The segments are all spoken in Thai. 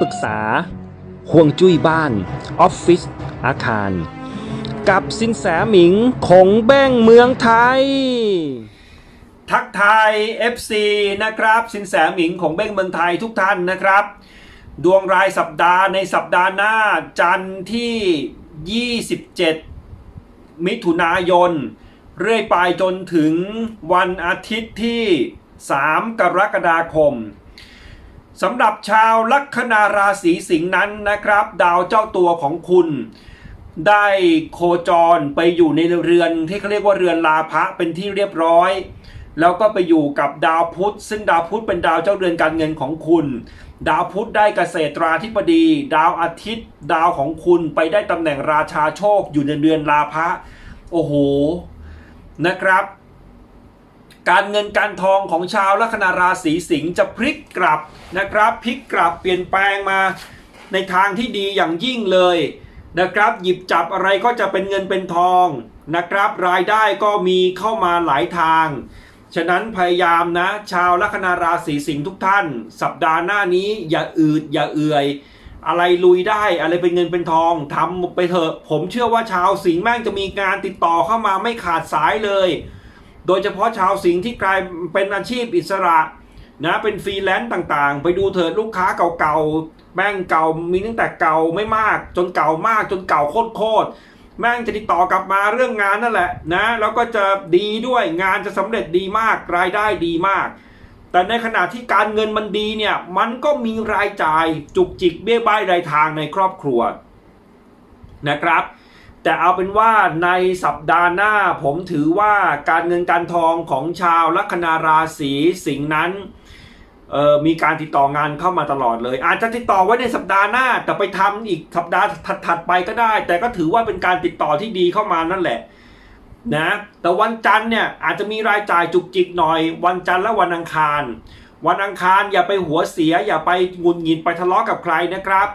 ปรึกษาห่วงจุ้ยบ้าน ออฟฟิศอาคาร กับสินแสหมิงคงแบ้งเมืองไทย ทักไทย FC นะครับ สินแสหมิงของเบ้งเมืองไทยทุกท่านนะครับ ดวงรายสัปดาห์ในสัปดาห์หน้าจันทร์ที่ 27 มิถุนายน เรื่อยไปจนถึงวันอาทิตย์ที่ 3 กรกฎาคม สำหรับชาวลัคนาราศีสิงห์นั้นนะครับ ดาวเจ้าตัวของคุณ ได้โคจรไปอยู่ในเรือนที่เขาเรียกว่าเรือนลาภะเป็นที่เรียบร้อย แล้วก็ไปอยู่กับดาวพุธ ซึ่งดาวพุธเป็นดาวเจ้าเรือนการเงินของคุณ ดาวพุธได้เกษตราธิบดี ดาวอาทิตย์ ดาวของคุณไปได้ตำแหน่งราชาโชคอยู่ในเรือนลาภะโอ้โหนะครับ การเงินการทองของชาวลัคนาราศีสิงห์จะพลิกกลับนะครับพลิกกลับเปลี่ยนแปลงมาในทางที่ดีอย่างยิ่งเลยนะครับ หยิบจับอะไรก็จะเป็นเงินเป็นทองนะครับ รายได้ก็มีเข้ามาหลายทาง ฉะนั้นพยายามนะ ชาวลัคนาราศีสิงห์ทุกท่าน สัปดาห์หน้านี้อย่าอืดอย่าเอื่อย อะไรลุยได้อะไรเป็นเงินเป็นทองทำไปเถอะ ผมเชื่อว่าชาวสิงห์แม่งจะมีงานติดต่อเข้ามาไม่ขาดสายเลย โดยเฉพาะชาวสิงห์ที่กลายเป็นอาชีพอิสระนะเป็นฟรีแลนซ์ต่างๆ ไปดูเถิดลูกค้าเก่าๆแม่งเก่ามีตั้งแต่เก่าไม่มาก จนเก่ามากจนเก่าโคตรๆแม่งจะติดต่อกลับมาเรื่องงานนั่นแหละนะแล้วก็จะดีด้วยงานจะสำเร็จดีมากรายได้ดีมาก แต่ในขณะที่การเงินมันดีเนี่ยมันก็มีรายจ่ายจุกจิกเบี้ยบ้ายรายทางในครอบครัวนะครับ แต่เอาเป็นว่าในสัปดาห์หน้าผมถือว่าการเงินการทองของชาวลัคนาราศีสิงห์นั้นมีการติดต่องานเข้ามาตลอดเลย อาจจะติดต่อไว้ในสัปดาห์หน้า แต่ไปทำอีกสัปดาห์ถัดๆไปก็ได้ แต่ก็ถือว่าเป็นการติดต่อที่ดีเข้ามานั่นแหละนะแต่วันจันทร์เนี่ยอาจจะมีรายจ่ายจุกจิกหน่อย วันจันทร์และวันอังคาร วันอังคารอย่าไปหัวเสีย อย่าไปงุดหงิดไปทะเลาะกับใครนะครับ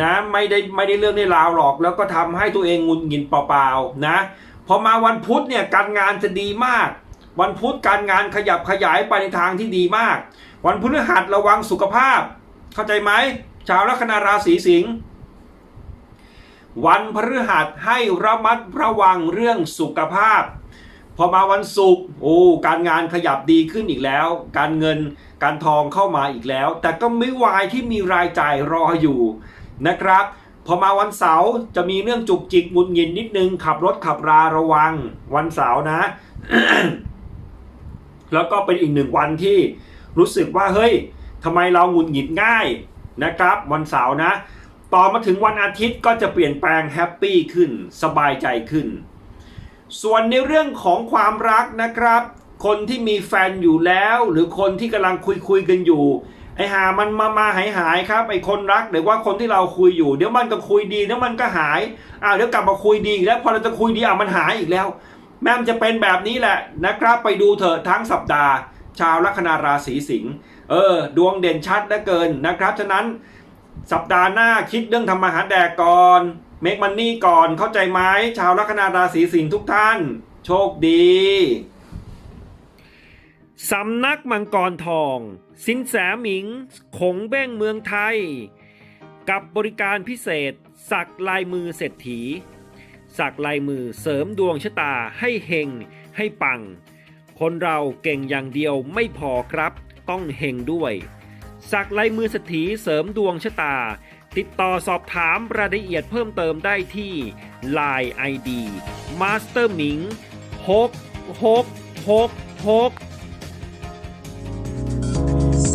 นะไม่ได้ไม่ได้เรื่องได้ราวหรอก แล้วก็ทำให้ตัวเองงุนงินเปล่าๆนะพอมาวันพุธเนี่ยการงานจะดีมาก วันพุธการงานขยับขยายไปในทางที่ดีมาก วันพฤหัสระวังสุขภาพ เข้าใจไหมชาวลัคนาราศีสิงห์วันพฤหัสให้ระมัดระวังเรื่องสุขภาพ พอมาวันศุกร์โอ้การงานขยับดีขึ้นอีกแล้ว การเงินการทองเข้ามาอีกแล้ว แต่ก็ไม่วายที่มีรายจ่ายรออยู่ นะครับ พอมาวันเสาร์จะมีเรื่องจุกจิกหงุดหงิดนิดนึง ขับรถขับราระวังวันเสาร์นะ แล้วก็เป็นอีกหนึ่งวันที่รู้สึกว่าเฮ้ยทำไมเราหงุดหงิดง่ายนะครับ วันเสาร์นะ ต่อมาถึงวันอาทิตย์ก็จะเปลี่ยนแปลงแฮปปี้ขึ้น สบายใจขึ้น ส่วนในเรื่องของความรักนะครับ คนที่มีแฟนอยู่แล้ว หรือคนที่กำลังคุยคุยกันอยู่ ไอ้หามันมามาหายหายครับไอ้คนรักหรือว่าคนที่เราคุยอยู่ เดี๋ยวมันก็คุยดีเดี๋ยวมันก็หายอ่าเดี๋ยวกลับมาคุยดีแล้วพอเราจะคุยดีอะมันหายอีกแล้ว แม่มนจะเป็นแบบนี้แหละนะครับไปดูเถอะทั้งสัปดาห์ ชาวลัคนาราศีสิงห์เออ ดวงเด่นชัดเหลือเกินนะครับ ฉะนั้นสัปดาห์หน้าคิดเรื่องทำมาหาแดกก่อนเมกมันนี่ก่อนเข้าใจไหมชาวลัคนาราศีสิงห์ทุกท่าน โชคดี สำนักมังกรทอง สินแสหมิงคงเบ้งเมืองไทย กับบริการพิเศษ สักลายมือเศรษฐี สักลายมือเสริมดวงชะตาให้เฮงให้ปัง คนเราเก่งอย่างเดียวไม่พอครับ ต้องเฮงด้วย สักลายมือเศรษฐีเสริมดวงชะตา ติดต่อสอบถามรายละเอียดเพิ่มเติมได้ที่ Line ID Master หมิง6 6 6 6